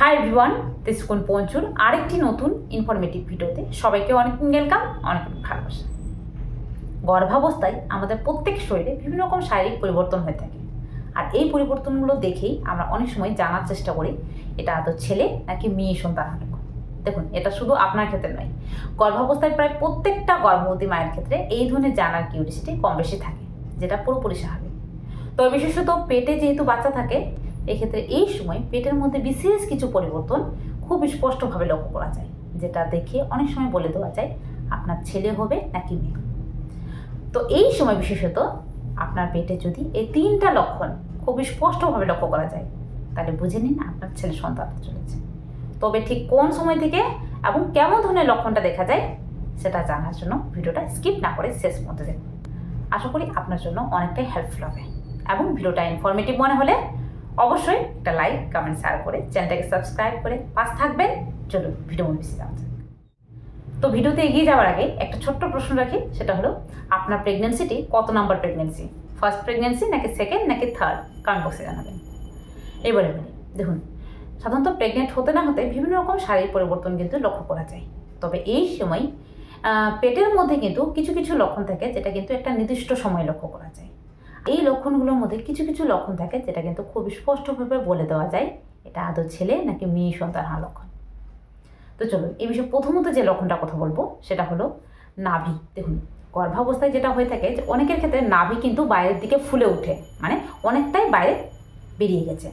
Hi everyone তেসকুন পঞ্চুর আরেকটি নতুন informative ভিডিওতে সবাইকে অনেক ওয়েলকাম অনেক ভালোবাসা। গর্ভাবস্থায় আমাদের প্রত্যেক শরীরে বিভিন্ন রকম শারীরিক পরিবর্তন হয়ে থাকে। আর এই পরিবর্তনগুলো দেখেই আমরা অনেক সময় জানার চেষ্টা করি, এটা আদৌ ছেলে নাকি মেয়ে সন্তান হলো। দেখুন, এটা শুধু আপনার ক্ষেত্রে নয়, গর্ভাবস্থায় প্রায় প্রত্যেকটা গর্ভবতী মায়ের ক্ষেত্রে এই ধরনের জানার কিউরিসিটি কম বেশি থাকে, যেটা পুরোপুরি স্বাভাবিক। তবে বিশেষত পেটে যেহেতু বাচ্চা থাকে এক্ষেত্রে এই সময় পেটের মধ্যে বিশেষ কিছু পরিবর্তন খুব স্পষ্টভাবে লক্ষ্য করা যায়, যেটা দেখে অনেক সময় বলে দেওয়া যায়, আপনার ছেলে হবে নাকি মেয়ে। তো এই সময় বিশেষত আপনার পেটে যদি এই তিনটা লক্ষণ খুব স্পষ্টভাবে লক্ষ্য করা যায়, তাহলে বুঝে নিন আপনার ছেলে সন্তান চলেছে। তবে ঠিক কোন সময় থেকে এবং কেমন ধরনের লক্ষণটা দেখা যায়, সেটা জানার জন্য ভিডিওটা স্কিপ না করে শেষ মধ্যে দেখুন। আশা করি আপনার জন্য অনেকটাই হেল্পফুল হবে। এবং ভিডিওটা ইনফরমেটিভ মনে হলে অবশ্যই একটা লাইক কমেন্ট শেয়ার করে চ্যানেলটাকে সাবস্ক্রাইব করে পাশ থাকবেন। চলো ভিডিও যাওয়া তো ভিডিওতে এগিয়ে যাওয়ার আগে একটা ছোট্ট প্রশ্ন রাখি, সেটা হলো, আপনার প্রেগনেন্সিটি কত নাম্বার প্রেগনেন্সি ফার্স্ট প্রেগনেন্সি নাকি সেকেন্ড নাকি থার্ড কমেন্ট বক্সে জানাবেন। এবারে দেখুন, সাধারণত প্রেগনেন্ট হতে না হতে বিভিন্ন রকম শারীরিক পরিবর্তন কিন্তু লক্ষ্য করা যায়। তবে এই সময় পেটের মধ্যে কিন্তু কিছু কিছু লক্ষণ থাকে যেটা কিন্তু একটা নির্দিষ্ট সময় লক্ষ্য করা যায়। এই লক্ষণগুলোর মধ্যে কিছু কিছু লক্ষণ থাকে যেটা কিন্তু খুব স্পষ্টভাবে বলে দেওয়া যায়। এটা আদৌ ছেলে নাকি মেয়ে সন্তান হওয়ার লক্ষণ? তো চলুন, এই বিষয়ে প্রথমত যে লক্ষণটা কথা বলব, সেটা হলো নাভি। দেখুন, গর্ভাবস্থায় যেটা হয়ে থাকে যে অনেকের ক্ষেত্রে নাভি কিন্তু বাইরের দিকে ফুলে ওঠে মানে অনেকটাই বাইরে বেরিয়ে গেছে।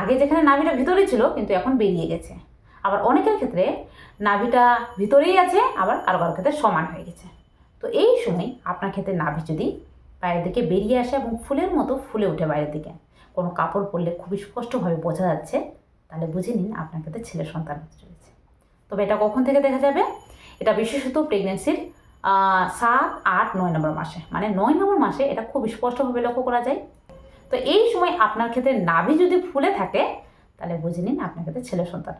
আগে যেখানে নাভিটা ভিতরে ছিল, কিন্তু এখন বেরিয়ে গেছে। আবার অনেকের ক্ষেত্রে নাভিটা ভিতরেই আছে, আবার কারও কারও ক্ষেত্রে সমান হয়ে গেছে। তো এই সময় আপনার ক্ষেত্রে নাভি যদি বাইরের দিকে বেরিয়ে আসে এবং ফুলের মতো ফুলে ওঠে বাইরের দিকে। কোনো কাপড় পরলে খুবই স্পষ্টভাবে বোঝা যাচ্ছে। তাহলে বুঝে নিন আপনার কাছে ছেলে সন্তান চলেছে তবে এটা কখন থেকে দেখা যাবে? এটা বিশেষত প্রেগনেন্সির সাত, আট, নয় নম্বর মাসে। মানে নয় নম্বর মাসে এটা খুব স্পষ্টভাবে লক্ষ্য করা যায়। তো এই সময় আপনার ক্ষেত্রে নাভি যদি ফুলে থাকে, তাহলে বুঝে নিন আপনার ক্ষেত্রে ছেলে সন্তান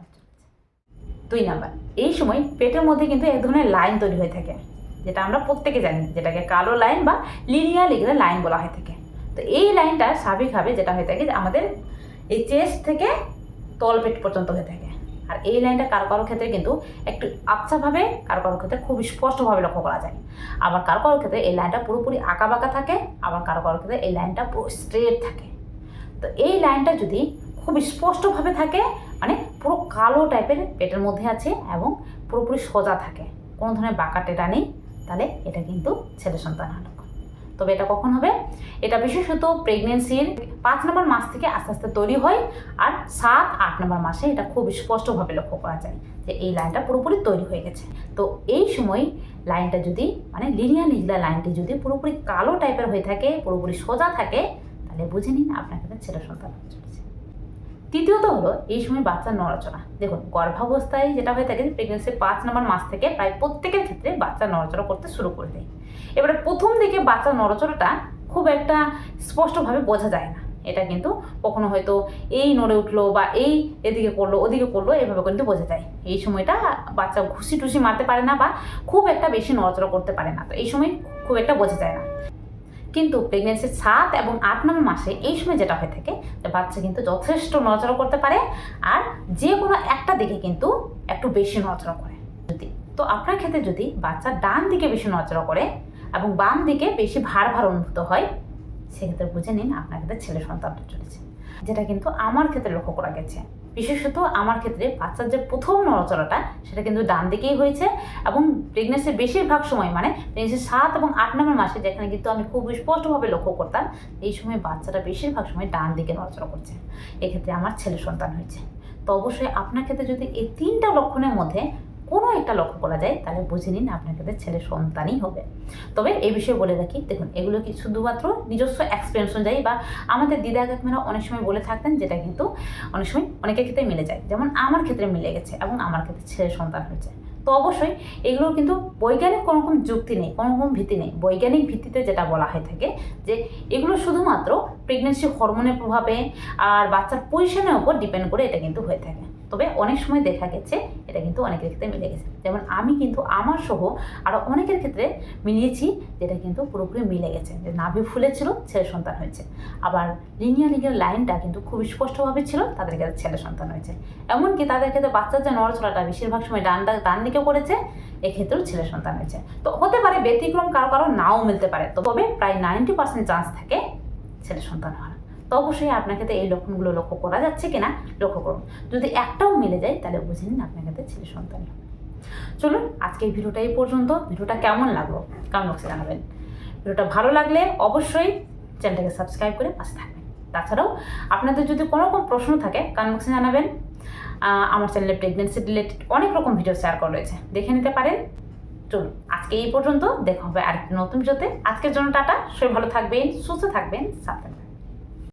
দুই নাম্বার, এই সময় পেটের মধ্যে কিন্তু এক ধরনের লাইন তৈরি হয়ে থাকে। যেটা আমরা প্রত্যেকে জানি, যেটাকে কালো লাইন বা লিনিয়ার এগুলো লাইন বলা হয়ে থাকে। তো এই লাইনটা স্বাভাবিকভাবে যেটা হয়ে থাকে আমাদের এই চেস্ট থেকে তলপেট পর্যন্ত হয়ে থাকে। আর এই লাইনটা কারও কারও ক্ষেত্রে কিন্তু একটু আবছাভাবে কারও কারও ক্ষেত্রে খুব স্পষ্টভাবে লক্ষ্য করা যায়। আবার কারও কারও ক্ষেত্রে এই লাইনটা পুরোপুরি আঁকা বাঁকা থাকে, আবার কারও কারও ক্ষেত্রে এই লাইনটা পুরো স্ট্রেট থাকে। তো এই লাইনটা যদি খুব স্পষ্টভাবে থাকে মানে পুরো কালো টাইপের পেটের মধ্যে আছে এবং পুরোপুরি সোজা থাকে, কোনো ধরনের বাঁকা টেটা নেই। তাহলে এটা কিন্তু ছেলে সন্তান লক্ষণ তবে এটা কখন হবে? এটা বিশেষত প্রেগনেন্সির পাঁচ নম্বর মাস থেকে আস্তে আস্তে তৈরি হয় আর সাত, আট নম্বর মাসে এটা খুব স্পষ্টভাবে লক্ষ্য করা যায় যে এই লাইনটা পুরোপুরি তৈরি হয়ে গেছে। তো এই সময় লাইনটা যদি মানে লিনিয়ার নিজলা লাইনটি যদি পুরোপুরি কালো টাইপের হয়ে থাকে, পুরোপুরি সোজা থাকে, তাহলে বুঝে নিন আপনার ছেলে সন্তান চলেছে। তৃতীয়ত হলো, এই সময় বাচ্চার নড়াচড়া। দেখুন, গর্ভাবস্থায় যেটা হয়ে থাকে প্রেগনেন্সির পাঁচ নম্বর মাস থেকে প্রায় প্রত্যেকের ক্ষেত্রে বাচ্চা নড়াচড়া করতে শুরু করে দেয়। এবারে প্রথম দিকে বাচ্চার নড়াচড়াটা খুব একটা স্পষ্টভাবে বোঝা যায় না। এটা কিন্তু কখনো হয়তো এই নড়ে উঠল বা এই এদিকে করল, ওদিকে করল, এভাবে কিন্তু বোঝা যায়। এই সময়টা বাচ্চা ঘুষি টুসি মারতে পারে না বা খুব একটা বেশি নড়াচড়া করতে পারে না। তো এই সময় খুব একটা বোঝা যায় না। কিন্তু প্রেগনেন্সির সাত এবং আট নম্বর মাসে এই সময় যেটা হয়ে থাকে বাচ্চা কিন্তু যথেষ্ট নড়াচড়া করতে পারে আর যে কোনো একটা দিকে কিন্তু একটু বেশি নড়াচড়া করে। যদি, তো আপনার ক্ষেত্রে যদি বাচ্চা ডান দিকে বেশি নড়াচড়া করে এবং বাম দিকে বেশি ভার ভার অনুভূত হয়, সেক্ষেত্রে বুঝে নিন আপনার ক্ষেত্রে ছেলে সন্তান হতে চলেছে। যেটা কিন্তু আমার ক্ষেত্রে লক্ষ্য করা গেছে। বিশেষত আমার ক্ষেত্রে বাচ্চার যে প্রথম নড়াচড়াটা, সেটা কিন্তু ডান দিকেই হয়েছে এবং প্রেগনেন্সির বেশিরভাগ সময় মানে প্রেগনেন্সির সাত এবং আট নম্বর মাসে যেখানে কিন্তু আমি খুব স্পষ্টভাবে লক্ষ্য করতাম, এই সময় বাচ্চাটা বেশিরভাগ সময় ডান দিকে নড়াচড়া করছে। এক্ষেত্রে আমার ছেলে সন্তান হয়েছে। তো অবশ্যই আপনার ক্ষেত্রে যদি এই তিনটা লক্ষণের মধ্যে কোনো একটা লক্ষ্য করা যায়, তাহলে বুঝে নিন আপনার ক্ষেত্রে ছেলে সন্তানই হবে। তবে এই বিষয়ে বলে রাখি, দেখুন, এগুলো কি শুধুমাত্র নিজস্ব এক্সপিরিয়েন্স অনুযায়ী বা আমাদের দিদা কাকিমারা অনেক সময় বলে থাকতেন যেটা কিন্তু অনেক সময় অনেকের ক্ষেত্রে মিলে যায়। যেমন আমার ক্ষেত্রে মিলে গেছে এবং আমার ক্ষেত্রে ছেলে সন্তান হয়েছে। তো অবশ্যই এগুলোর কিন্তু বৈজ্ঞানিক কোনো রকম যুক্তি নেই, কোনো রকম ভিত্তি নেই। বৈজ্ঞানিক ভিত্তিতে যেটা বলা হয়ে থাকে যে এগুলো শুধুমাত্র প্রেগনেন্সি হরমোনের প্রভাবে আর বাচ্চার পজিশনের উপর ডিপেন্ড করে এটা কিন্তু হয়ে থাকে। তবে অনেক সময় দেখা গেছে, এটা কিন্তু অনেকের ক্ষেত্রে মিলে গেছে। যেমন আমি কিন্তু আমার সহ আরও অনেকের ক্ষেত্রে মিলিয়েছি, যেটা কিন্তু পুরোপুরি মিলে গেছে। যে নাভি ফুলেছিল ছেলে সন্তান হয়েছে। আবার লিনিয়ার লিনিয়ার লাইনটা কিন্তু খুব স্পষ্টভাবে ছিল, তাদের ক্ষেত্রে ছেলে সন্তান হয়েছে। এমনকি তাদের ক্ষেত্রে বাচ্চার যে নড়াচড়াটা বেশিরভাগ সময় ডান ডান ডান দিকে করেছে, এক্ষেত্রেও ছেলে সন্তান হয়েছে। তো হতে পারে ব্যতিক্রম কারও কারও নাও মিলতে পারে, তবে প্রায় নাইনটি পার্সেন্ট চান্স থাকে ছেলে সন্তান হওয়ার। তো অবশ্যই আপনার ক্ষেত্রে এই লক্ষণগুলো লক্ষ্য করা যাচ্ছে কিনা লক্ষ্য করুন। যদি একটাও মিলে যায়, তাহলে বুঝে নিন আপনার ক্ষেত্রে ছেলে সন্তান। চলুন আজকে এই ভিডিওটা এই পর্যন্ত। ভিডিওটা কেমন লাগল? কমেন্ট বক্সে জানাবেন। ভিডিওটা ভালো লাগলে অবশ্যই চ্যানেলটাকে সাবস্ক্রাইব করে পাশে থাকবেন। তাছাড়াও, আপনাদের যদি কোনো রকম প্রশ্ন থাকে কমেন্ট বক্সে জানাবেন। আমার চ্যানেলে প্রেগনেন্সি রিলেটেড অনেক রকম ভিডিও শেয়ার করা রয়েছে। দেখে নিতে পারেন। চলুন, আজকে এই পর্যন্ত। দেখা হবে আরেকটি নতুন ভিডিওতে। আজকের জন্য টাটা। সবাই ভালো থাকবেন, সুস্থ থাকবেন, সাবধানে।